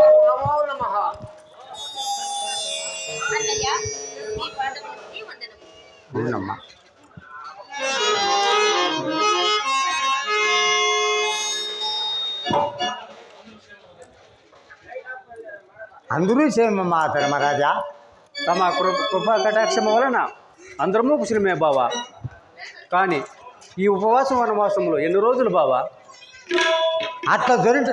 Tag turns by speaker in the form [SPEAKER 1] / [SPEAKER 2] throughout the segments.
[SPEAKER 1] నమో. నమః
[SPEAKER 2] అవునమ్మా. అందరూ క్షేమమ్మా ధర్మరాజా
[SPEAKER 3] తమ కృప కృపా కటాక్షం వలన అందరము కుశలమే బావా. కానీ ఈ ఉపవాసం వనవాసంలో ఎన్ని రోజులు బావా?
[SPEAKER 2] అట్లా దొరికి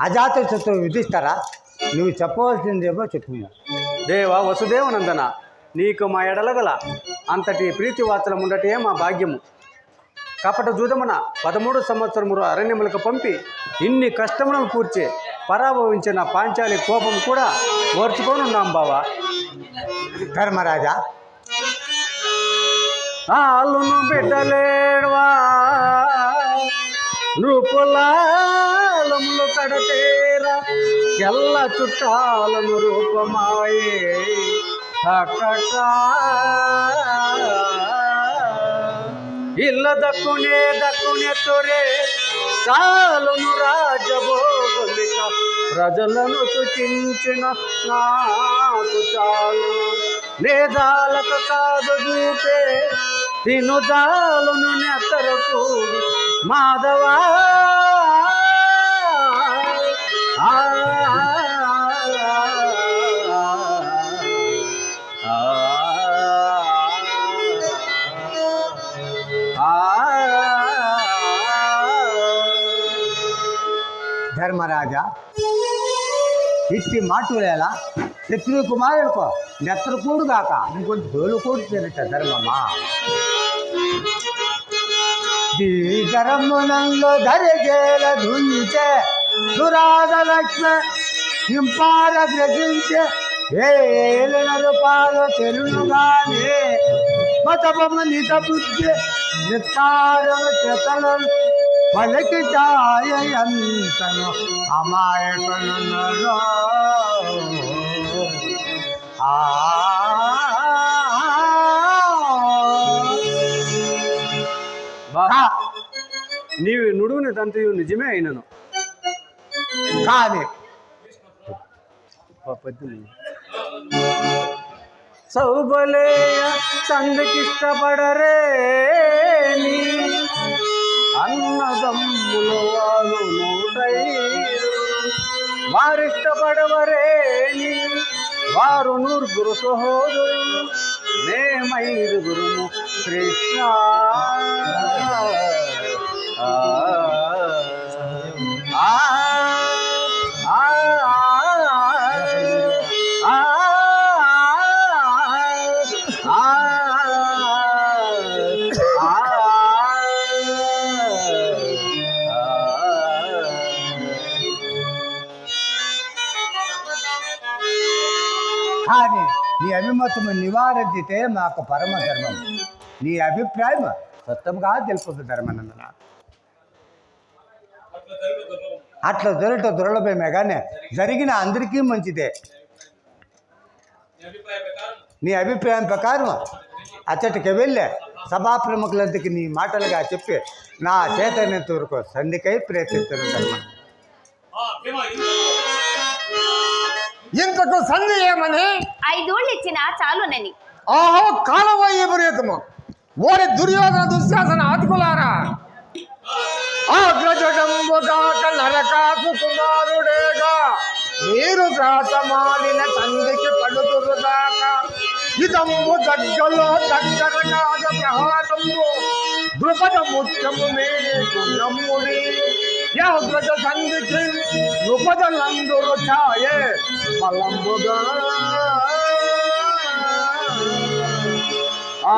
[SPEAKER 2] అజాత శత్రు విధిస్తారా నువ్వు చెప్పవలసిందేమో చెప్పు
[SPEAKER 3] దేవ వసుదేవనందన నీకు మా ఎడలగల అంతటి ప్రీతి వార్తలం ఉండటే మా భాగ్యము. కపట జూదమున పదమూడు సంవత్సరములు అరణ్యములకు పంపి ఇన్ని కష్టములను కూర్చి పరాభవించిన పాంచాలి కోపం కూడా ఓర్చుకొని ఉన్నాం బావా.
[SPEAKER 2] ధర్మరాజా
[SPEAKER 3] ఆలును బిడ్డలేడవా నృపులాలములు కడతేరా. ఎల్ల చుట్టాలను రూపమాయే. అక్కట ఇల్ల దక్కునే దక్కునే తొరే. చాలును రాజభోగలిక. ప్రజలను సుచించిన నాకు చాలు. నేదాలకు కాదు చూపే తినుదాలును నెత్తరకు మాధవా ఆ, ఆ,
[SPEAKER 2] ధర్మరాజా ఇట్టి మాటలేలా శత్రు కుమారుడుకో నెత్తరు కూడు కాక తినట ధర్మమా? కూడు ధరిగేల ధర్మమా ధరమునంలో ధుంచే దురాద లక్ష్మ హింపార గ్రహించే ఏలిన రూపాలు తెలుగుగానే మతపమ నిత బుద్ధి నిస్కారమ చేతలు పలికి జాయంతను అమాయకులు ఆ
[SPEAKER 3] నీవు నుడువుని తంతయు నిజమే అయినను.
[SPEAKER 2] కాదే?
[SPEAKER 3] సౌబలేయ సందకిష్టపడరే నీ. అన్నదమ్ముల వారు నూటైరు వారిష్టపడవరేని వారు నూరుగురు సహోదరు. మేమైదుగురుము కృష్ణ.
[SPEAKER 2] కానీ నీ అభిమతము నివారించితే మాకు పరమ ధర్మం. నీ అభిప్రాయం సత్యంగా తెలుపుతుంది ధర్మనందన. అట్లా దొరట దుర్లభమే కానీ జరిగిన అందరికీ మంచిదే. నీ అభిప్రాయం ప్రకారం అచ్చటికి వెళ్ళే సభా ప్రముఖులందరికీ నీ మాటలుగా చెప్పి నా చేతనంత వరకు సంధికై ప్రయత్నిస్తున్న ధర్మం
[SPEAKER 1] ఇంతకు సంధి ఏమని?
[SPEAKER 4] ఐదోళ్ళు ఇచ్చినా చాలునని.
[SPEAKER 1] ఆహో కాలవ విపరీతము. ఓరి దుర్యోధన దుశ్శాసన అతుకులారా? నరకాకు కుమారుడేగా మీరు ప్రాతమాలిన తండ్రికి పడుతురుగాక ఇదమ్ము దగ్గలో దగ్గర కాద ప్రహారము. ద్రుపద ముత్యము మీకు నమ్ముడి యాగ్రజ తండ్రికి ద్రుపదలందురు ఛాయే బలంబుగా
[SPEAKER 4] ఆ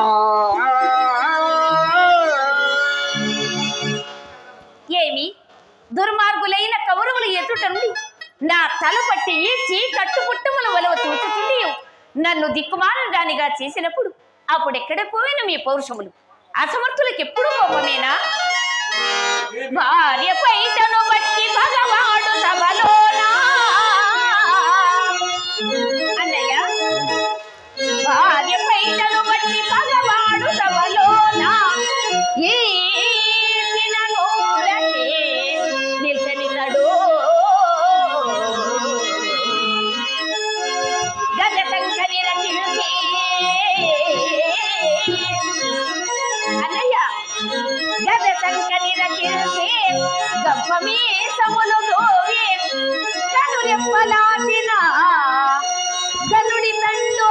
[SPEAKER 4] దుర్మార్గులైన కౌరవులు ఎదుట నుండి నా తల పట్టి ఈడ్చి కట్టుపుట్టముల వలవ తూచుచుండి నన్ను దిక్కుమాలడానిగా చేసినప్పుడు అప్పుడెక్కడ పోయిన మీ పౌరుషములు? అసమర్థులకు ఎప్పుడు కోపమేనా భార్య పైటను బట్టి భగవాడు సభలోనా? అన్నయ్య భార్య పైటను బట్టి భగవాడు సభలోనా? ఈసిన గర్భమీ సములు దోవి. కనురెప్పలాచిన గనుడి తండో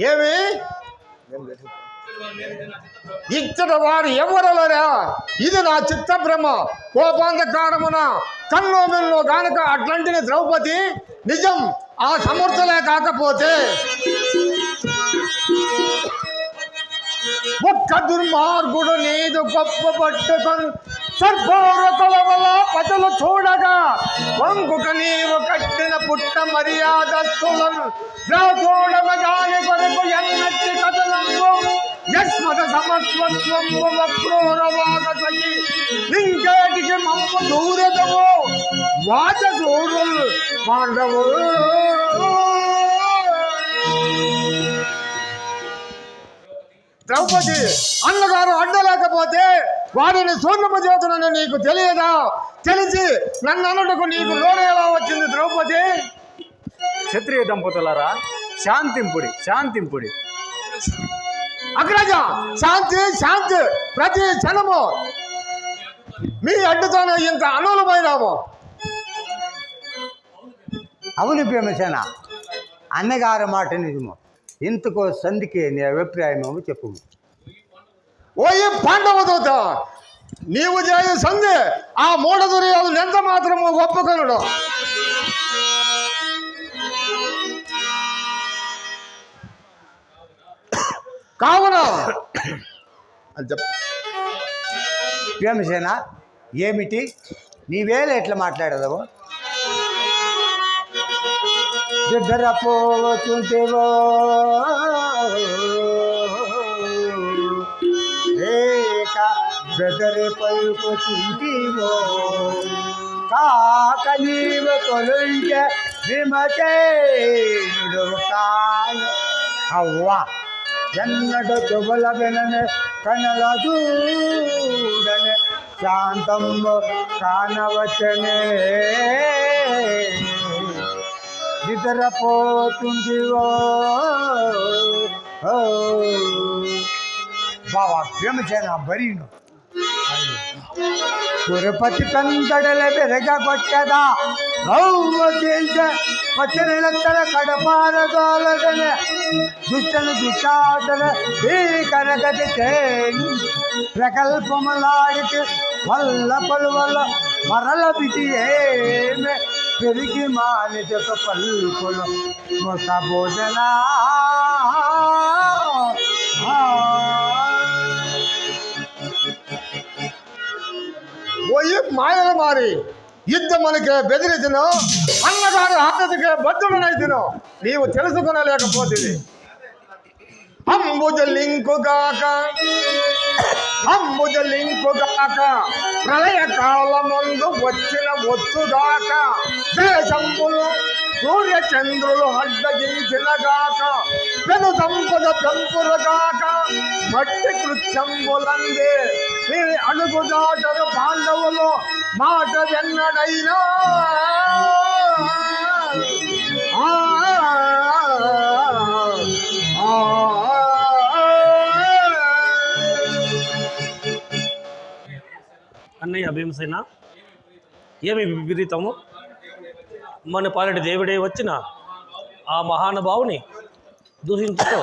[SPEAKER 1] ఏమి? ఇచ్చట వారు ఎవరలరా? ఇది నా చిత్త భ్రమ కోపాంధకారమున కల్లో మెల్లో గానక అట్లాంటి ద్రౌపది నిజం ఆ సమర్థలే కాకపోతే ఒక్క దుర్మార్గుడు నీదు గొప్ప పట్టుకొని సర్పౌర పదలు చూడగా వంకుక నీవు కట్టిన పుట్ట మర్యాదస్తులను రాజోడమగాని కొరకు ఎన్నట్టి కథలంబు యస్మత సమత్వత్వంబు వక్రోరవాగసగి ఇంకేటికి మమ్మ దూరదము వాచ దూరులు పాండవు ద్రౌపది అన్నగారు అడ్డలేకపోతే వారిని సూర్ణమ చేతునని నీకు తెలియదా? తెలిసి నన్ను అనుటకు నీకు లోన ఎలా వచ్చింది ద్రౌపది?
[SPEAKER 3] క్షత్రియ దంపతులారా శాంతింపుడి శాంతింపుడి.
[SPEAKER 1] అగ్రజ శాంతి శాంతి ప్రతి క్షణము. మీ అడ్డుతోనే ఇంత అనులమైనాము.
[SPEAKER 2] అవును భీమసేన అన్నగారి మాట నిజము. ఇంతకో సంధికి నీ అభిప్రాయమేమో చెప్పు.
[SPEAKER 1] ఓయి పాండవ దూత నీవు చేయ సంధి ఆ మూఢ దుర్యోధను ఎంత మాత్రము ఒప్పుకొనడు. కావున అని
[SPEAKER 2] భీమసేన ఏమిటి? నీవేళ ఎట్లా మాట్లాడదావు? నిద్రపోతుంటేవో బెదరి పలుకుతుంటేవో కాక నీవు కొలుంట విమచేనుడు అవ్వా ఎన్నడు చెవుల వినని కనల దూడని శాంతము కానవచ్చనే నిద్రపోతుందివో ఓ బావా భీమసేన బరీను. కురపతి కందడల ಬೆರಗಗೊಟ್ಟದ ಗೌವದಿಂದ ವಚನಲತ್ತರ ಕಡಪಾರದೋಲದನ ದುಷ್ಟನು ದುಷ್ಟಾದನ ಈ ಕನಕತೆ చేయి ప్రకల్పములాడితే వల్ల పలువల్ల మరల బిటి ఏమే పెరిగి మానిదక పల్పులు మొత భోజనా
[SPEAKER 1] పోయి మాయలు మారి యుద్ధమునకే బెదిరించను అన్నగారు ఆటదికే బద్దుడనైతును నీవు తెలుసుకునలేకపోతుంది అంబుజ లింకుగాక అంబుజ లింకుగాక ప్రళయ కాలమందు వచ్చిన ఒత్తుగాక దేశంబులు సూర్య చంద్రులు అడ్డగించిన గాక పెను సంపద పెంపురగాక మట్టి కృత్యంబులందే అడుగుదాటరు పాండవులు మాట వెన్నడైనా
[SPEAKER 5] అన్నయ్య భీమసేన ఏమి విపరీతము? మన పాలటి దేవుడే వచ్చిన ఆ మహానుభావుని దూషించుతో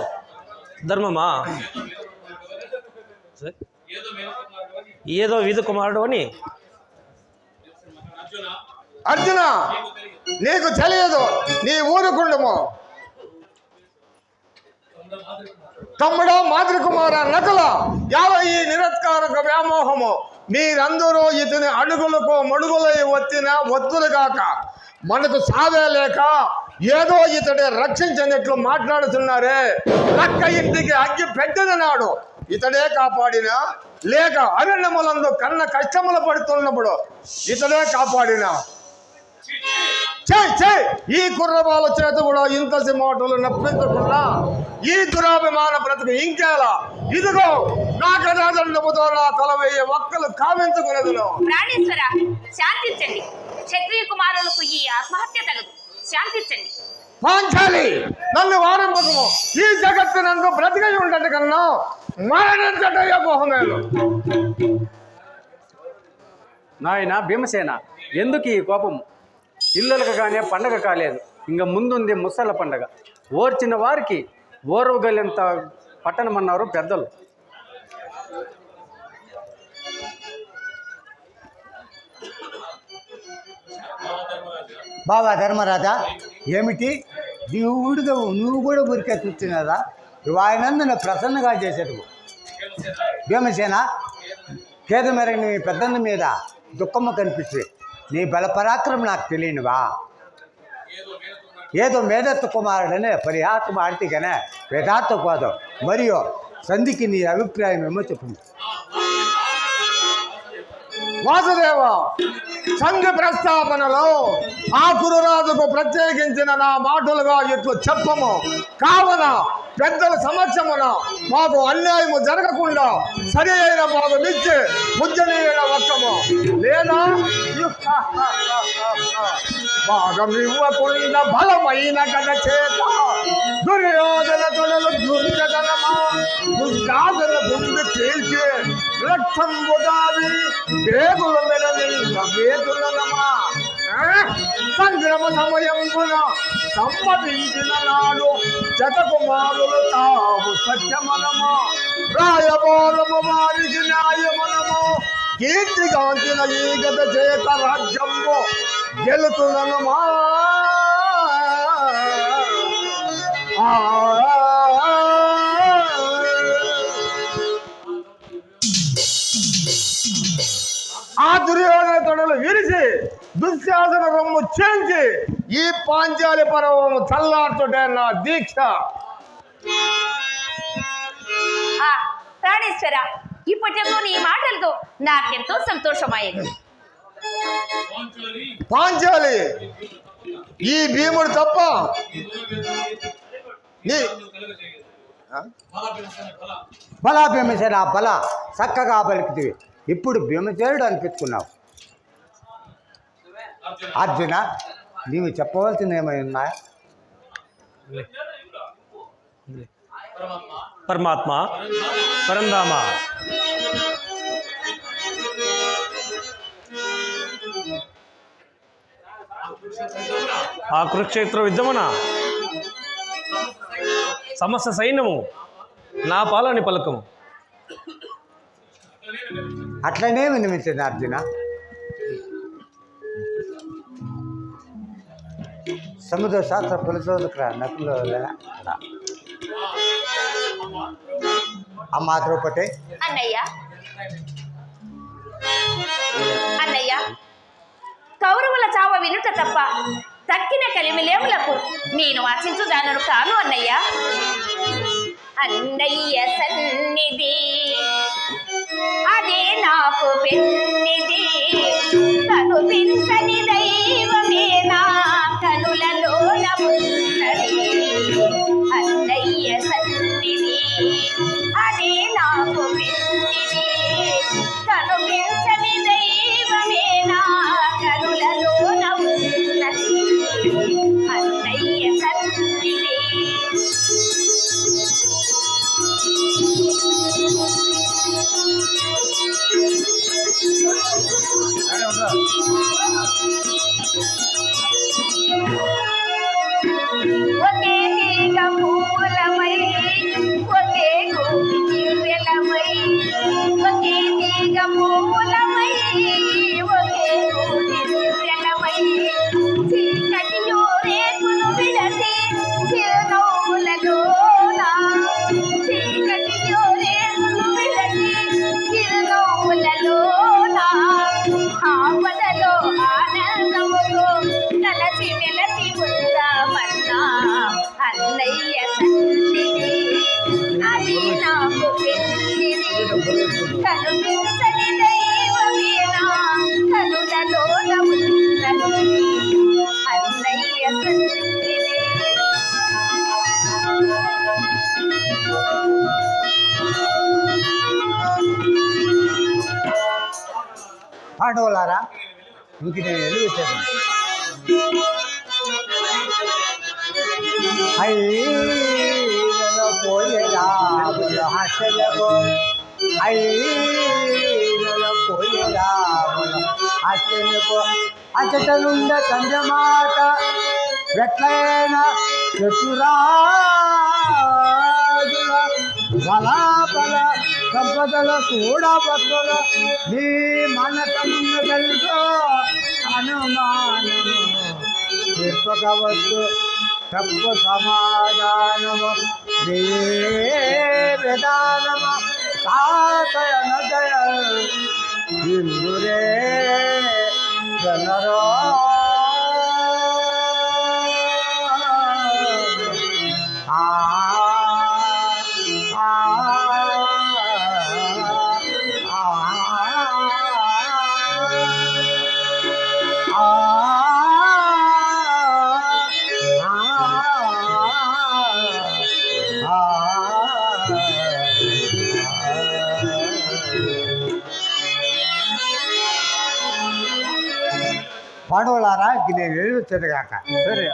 [SPEAKER 5] ధర్మమా? సరే. ఏదో వీధి కుమారుడు అని.
[SPEAKER 1] అర్జున నీకు తెలియదు నీ ఊరుకుండము తమ్ముడా మాతృ కుమార నకుల యావ ఈ నిరత్కారక వ్యామోహము. మీరందరూ ఇతని అడుగులకు మడుగులై వచ్చిన వద్దులు కాక మనకు సావే లేక ఏదో ఇతడే రక్షించినట్లు మాట్లాడుతున్నారే. లక్క ఇంటికి అగ్గి పెట్టదనాడు ఇతడే కాపాడిన లేక అరణ్యములందు కన్న కష్టములు పడుతున్నప్పుడు ఇతడే కాపాడిన. చేయి చేయి ఈ కుర్రబాల చేత కూడా ఇంత మాటలు నప్పించకుండా ఈ దురాభిమాన బ్రతుకు ఇంకేలా? ఇదిగో నా గదాదండముతో నా తల వేయ ఒక్కలు కావించుకునేదును.
[SPEAKER 4] ప్రాణేశ్వర శాంతించండి. క్షత్రియ కుమారులకు ఈ ఆత్మహత్య తగదు. శాంతించండి.
[SPEAKER 1] నన్ను వారింపకము ఈ జగత్తునందు బ్రతికై ఉండదు కన్నా మరణించటయ్య మొహమేలు
[SPEAKER 3] నాయన భీమసేన ఎందుకు ఈ కోపము ఇల్లులకగానే పండగ కాలేదు. ఇంక ముందుంది ముసల పండగ. ఓర్చిన వారికి ఓర్వగలింత పట్టణమన్నారు పెద్దలు.
[SPEAKER 2] బాబా ధర్మరాజా ఏమిటి? దేవుడిగా నువ్వు కూడా ఊరికే కూర్చున్నదా నువ్వు ఆయనందున ప్రసన్నగా చేసేది భీమసేన ఖేద మేరకు నీ పెద్దన్న మీద దుఃఖము కనిపిస్తుంది నీ బలపరాక్రమం నాకు తెలియనివా? ఏదో మేధత్వ కుమారుడనే పరిహాత్మ ఆడితేగానే వేదార్థపాదం మరియు సంధికి నీ అభిప్రాయం ఏమో చెప్పండి
[SPEAKER 1] వాసుదేవ సంఘ ప్రస్తాపనలో ఆ కురురాజుకు ప్రత్యేకించిన నా మాటలుగా ఇట్లు చెప్పము. కావున పెద్దల సమక్షమున మాకు అన్యాయము జరగకుండా సరి అయిన మాకు నిచ్చి ముజ్జనీయుల వక్కము లేదా భాగమివ్వకుండా బలమైన కథ చేత. దుర్యోధన తొడలు దుర్జనమా దుర్గ చేసే చేల్చి రక్తం బుదావి వేగుల మెడని సంగ్రమ సమయంపున సమ్మతించిన నాడు జతకుమారులు తాము సత్యమనము? రాయబోలము వారికి న్యాయమనము? కీర్తిగాంచిన ఈ గత చేత రాజ్యము గెలుతునమా ఆ? విరిచి దుశ్శాసన రొమ్ము చేంచి ఈ పాంచాలి పర్వము చల్లార్చుటే నా దీక్ష.
[SPEAKER 4] ఆ ప్రాణేశ్వర ఇప్పటికూ నీ మాటలతో నాకెంతో సంతోషమైంది
[SPEAKER 1] పాంచాలి ఈ భీముడు తప్ప నీ ఆ?
[SPEAKER 2] బలా భీమసేన బల చక్కగా పలికితివి ఇప్పుడు భీమసేనుడు అనిపించుకున్నావు. అర్జున నీవు చెప్పవలసింది ఏమై ఉన్నాయా
[SPEAKER 5] పరమాత్మ పరంధామ. ఆ కురుక్షేత్ర యుద్ధమున సమస్త సైన్యము నా పాలని పలకము.
[SPEAKER 2] అట్లనే వినిపించింది అర్జున. సముద్ర శాస్త్ర పరిశోధకుల నకుల అమ్మ ద్రౌపది.
[SPEAKER 4] అన్నయ్య. అన్నయ్య. కౌరవుల చావ వినుట తప్ప తక్కిన కలిమిలేములకు నేను ఆశించుదానను కాను అన్నయ్య. అన్నయ్య సన్నిధి అదే నాకు పెన్నిది తను దైవమే నా కనుపించని దైవమేనా కనులలోన ఉన్నది అన్నయ్య సన్నిధి
[SPEAKER 2] పాండవులారా ఇంక నేను వెళ్ళి వచ్చాను అయ్యో పోయేలా హాస్టల్యకు అయ్యో పోయేలా హాస్టల్యకు చంద్రమాట వెట్లైన చతురాజుల బలాబల సంపదల కూడా పత్రుల నీ మనకన్న తెలుసో అనుమానము చెప్పకవచ్చు తప్పు సమాధానము నీ విధానము ಕಾತಯನ ದಯ ಹಿಂದುರೇ ಜನರೋ పాడవలారా ఇది నేను వెళ్ళి వచ్చేది కాక
[SPEAKER 3] సరే